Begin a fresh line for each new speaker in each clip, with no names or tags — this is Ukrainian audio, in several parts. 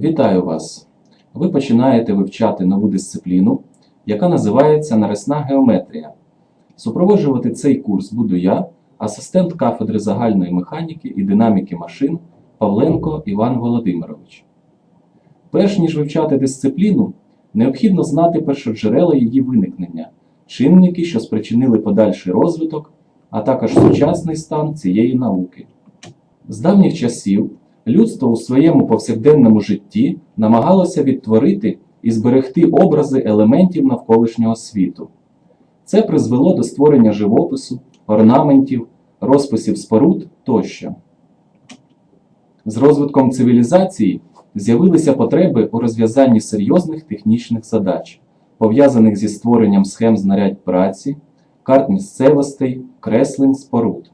Вітаю вас! Ви починаєте вивчати нову дисципліну, яка називається Нарисна геометрія. Супроводжувати цей курс буду я, асистент кафедри загальної механіки і динаміки машин Павленко Іван Володимирович. Перш ніж вивчати дисципліну, необхідно знати першоджерела її виникнення, чинники, що спричинили подальший розвиток, а також сучасний стан цієї науки. З давніх часів людство у своєму повсякденному житті намагалося відтворити і зберегти образи елементів навколишнього світу. Це призвело до створення живопису, орнаментів, розписів споруд тощо. З розвитком цивілізації з'явилися потреби у розв'язанні серйозних технічних задач, пов'язаних зі створенням схем знарядь праці, карт місцевостей, креслень, споруд.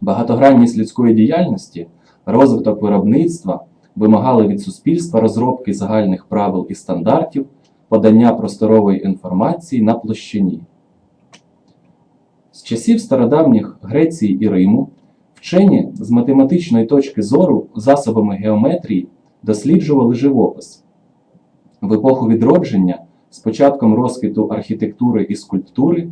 Багатогранність людської діяльності, розвиток виробництва вимагали від суспільства розробки загальних правил і стандартів, подання просторової інформації на площині. З часів стародавніх Греції і Риму вчені з математичної точки зору засобами геометрії досліджували живопис. В епоху відродження, з початком розквіту архітектури і скульптури,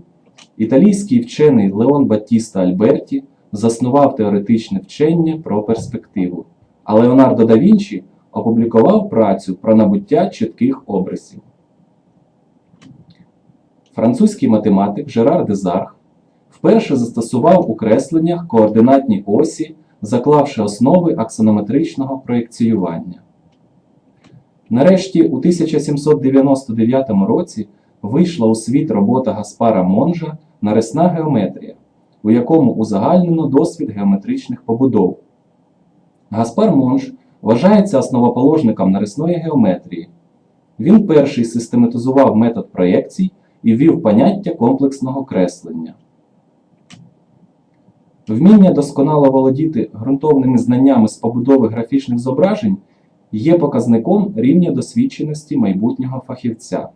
італійський вчений Леон Баттіста Альберті заснував теоретичне вчення про перспективу, а Леонардо да Вінчі опублікував працю про набуття чітких образів. Французький математик Жерар Дезарх вперше застосував у кресленнях координатні осі, заклавши основи аксонометричного проєкціювання. Нарешті, у 1799 році вийшла у світ робота Гаспара Монжа Нарисна геометрія, у якому узагальнено досвід геометричних побудов. Гаспар Монж вважається основоположником нарисної геометрії. Він перший систематизував метод проєкцій і ввів поняття комплексного креслення. Вміння досконало володіти ґрунтовними знаннями з побудови графічних зображень є показником рівня досвідченості майбутнього фахівця.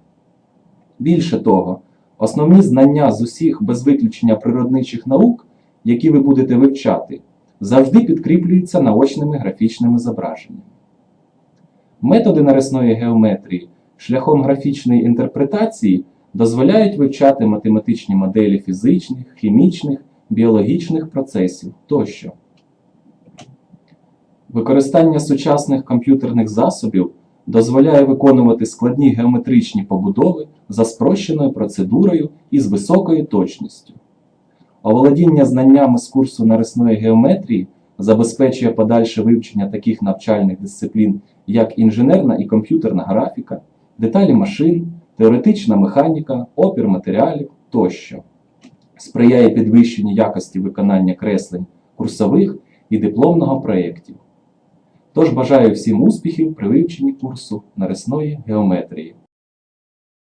Більше того, основні знання з усіх без виключення природничих наук, які ви будете вивчати, завжди підкріплюються наочними графічними зображеннями. Методи нарисної геометрії шляхом графічної інтерпретації дозволяють вивчати математичні моделі фізичних, хімічних, біологічних процесів тощо. Використання сучасних комп'ютерних засобів дозволяє виконувати складні геометричні побудови за спрощеною процедурою і з високою точністю. Оволодіння знаннями з курсу нарисної геометрії забезпечує подальше вивчення таких навчальних дисциплін, як інженерна і комп'ютерна графіка, деталі машин, теоретична механіка, опір матеріалів тощо, сприяє підвищенню якості виконання креслень курсових і дипломного проєктів. Тож бажаю всім успіхів при вивченні курсу нарисної геометрії.